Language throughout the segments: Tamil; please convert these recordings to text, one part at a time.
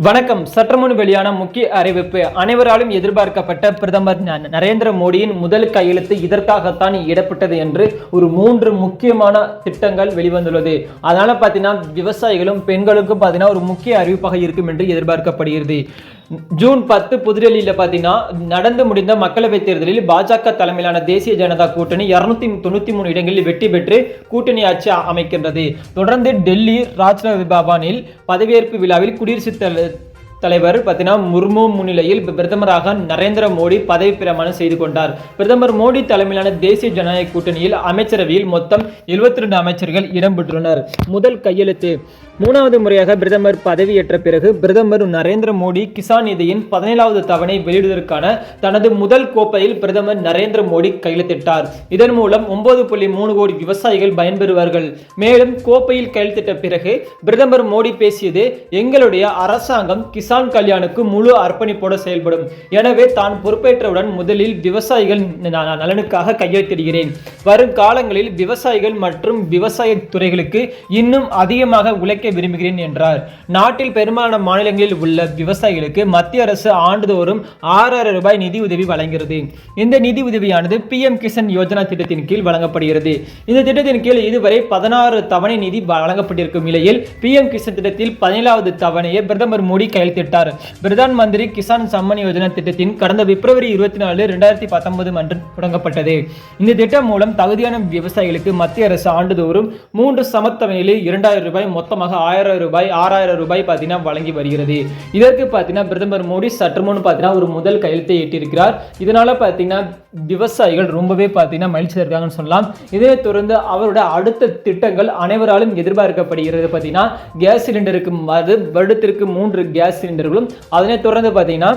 வணக்கம். சற்றுமுன் வெளியான முக்கிய அறிவிப்பு. அனைவராலும் எதிர்பார்க்கப்பட்ட பிரதமர் ந- நரேந்திர மோடியின் முதல் கையெழுத்து இதற்காகத்தான் இடப்பட்டது என்று ஒரு மூன்று முக்கியமான திட்டங்கள் வெளிவந்துள்ளது. அதனால பார்த்தீங்கன்னா விவசாயிகளும் பெண்களுக்கும் பார்த்தீங்கன்னா ஒரு முக்கிய அறிவிப்பாக இருக்கும் என்று எதிர்பார்க்கப்படுகிறது. ஜூன் பத்து புதுடெல்லியில் பார்த்தீங்கன்னா நடந்து முடிந்த மக்களவைத் தேர்தலில் பாஜக தலைமையிலான தேசிய ஜனதா கூட்டணி இருநூத்தி தொண்ணூத்தி மூணு இடங்களில் வெற்றி பெற்று கூட்டணி ஆட்சி அமைக்கின்றது. தொடர்ந்து டெல்லி ராஜ்நாத் பவனில் பதவியேற்பு விழாவில் குடியரசுத் தலைவர் பார்த்தீங்கன்னா முர்மு முன்னிலையில் பிரதமராக நரேந்திர மோடி பதவி பிரமாணம் செய்து கொண்டார். பிரதமர் மோடி தலைமையிலான தேசிய ஜனநாயக கூட்டணியில் அமைச்சரவையில் மொத்தம் 72 ரெண்டு அமைச்சர்கள் இடம்பெற்றுள்ளனர். முதல் கையெழுத்து. மூணாவது முறையாக பிரதமர் பதவியேற்ற பிறகு பிரதமர் நரேந்திர மோடி கிசான் நிதியின் பதினேழாவது தவணை வெளியிடுவதற்கான தனது முதல் கோப்பையில் பிரதமர் நரேந்திர மோடி கையெழுத்திட்டார். இதன் மூலம் ஒன்பது புள்ளி மூணு கோடி விவசாயிகள் பயன்பெறுவார்கள். மேலும் கோப்பையில் கையெழுத்திட்ட பிறகு பிரதமர் மோடி பேசியது எங்களுடைய அரசாங்கம் கிசான் கல்யாணுக்கு முழு அர்ப்பணிப்போடு செயல்படும். எனவே தான் பொறுப்பேற்றவுடன் முதலில் விவசாயிகள் நலனுக்காக கையெழுத்திடுகிறேன். வரும் காலங்களில் விவசாயிகள் மற்றும் விவசாய துறைகளுக்கு இன்னும் அதிகமாக உழைக்க விரும்புகிறேன் என்றார். நாட்டில் பெரும்பாலான மாநிலங்களில் உள்ள விவசாயிகளுக்கு மத்திய அரசு ஆண்டுதோறும் ஆறாயிரம் ரூபாய் நிதி உதவி வழங்குகிறது. இந்த நிதி உதவியானது பிஎம் கிசான் யோஜனா திட்டத்தின் கீழ் வழங்கப்படுகிறது. இந்த திட்டத்தின் கீழ் இதுவரை பதினாறு தவணை நிதி வழங்கப்பட்டிருக்கும் நிலையில் பிஎம் கிசான் திட்டத்தில் பதினேழாவது தவணையை பிரதமர் மோடி தெரிவித்திட்டார் பிரதான் மந்திரி கிசான் சம்மன் யோஜனா திட்டத்தின் கடந்த பிப்ரவரி இருபத்தி நாலு ரெண்டாயிரத்தி பத்தொன்பது அன்று தொடங்கப்பட்டது. இந்த திட்டம் மூலம் தகுதியான விவசாயிகளுக்கு மத்திய அரசு ஆண்டுதோறும் மூன்று சமத்தவணையில் இரண்டாயிரம் ரூபாய் மொத்தமாக ஆயிரம் ரூபாய் ஆறாயிரம் ரூபாய் பார்த்தீங்கன்னா வழங்கி வருகிறது. இதற்கு பார்த்தீங்கன்னா பிரதமர் மோடி சற்று முன் பார்த்தீங்கன்னா ஒரு முதல் கையெழுத்தை எட்டியிருக்கிறார். இதனால பார்த்தீங்கன்னா விவசாயிகள் ரொம்பவே பார்த்தீங்கன்னா மகிழ்ச்சியாக இருக்காங்கன்னு சொல்லலாம். இதனை தொடர்ந்து அவரோட அடுத்த திட்டங்கள் அனைவராலும் எதிர்பார்க்கப்படுகிறது. பார்த்தீங்கன்னா கேஸ் சிலிண்டருக்கு அது வருடத்திற்கு மூன்று கேஸ் சிலிண்டர்களும். அதனைத் தொடர்ந்து பார்த்தீங்கன்னா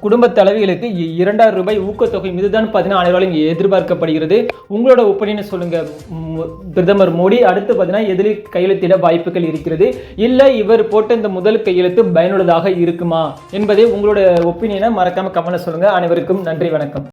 குடும்ப தலைவிகளுக்கு இரண்டாயிரம் ரூபாய் ஊக்கத்தொகை இதுதான் பார்த்தீங்கன்னா அனைவராலும் எதிர்பார்க்கப்படுகிறது. உங்களோட ஒப்பீனியன் சொல்லுங்க பிரதமர் மோடி. அடுத்து பார்த்தீங்கன்னா எதிரில் கையெழுத்திட வாய்ப்புகள் இருக்கிறது. இல்லை இவர் போட்ட இந்த முதல் கையெழுத்து பயனுள்ளதாக இருக்குமா? என்பதை உங்களோட ஒப்பீனியனை மறக்காம கமெண்ட்ல சொல்லுங்க. அனைவருக்கும் நன்றி வணக்கம்.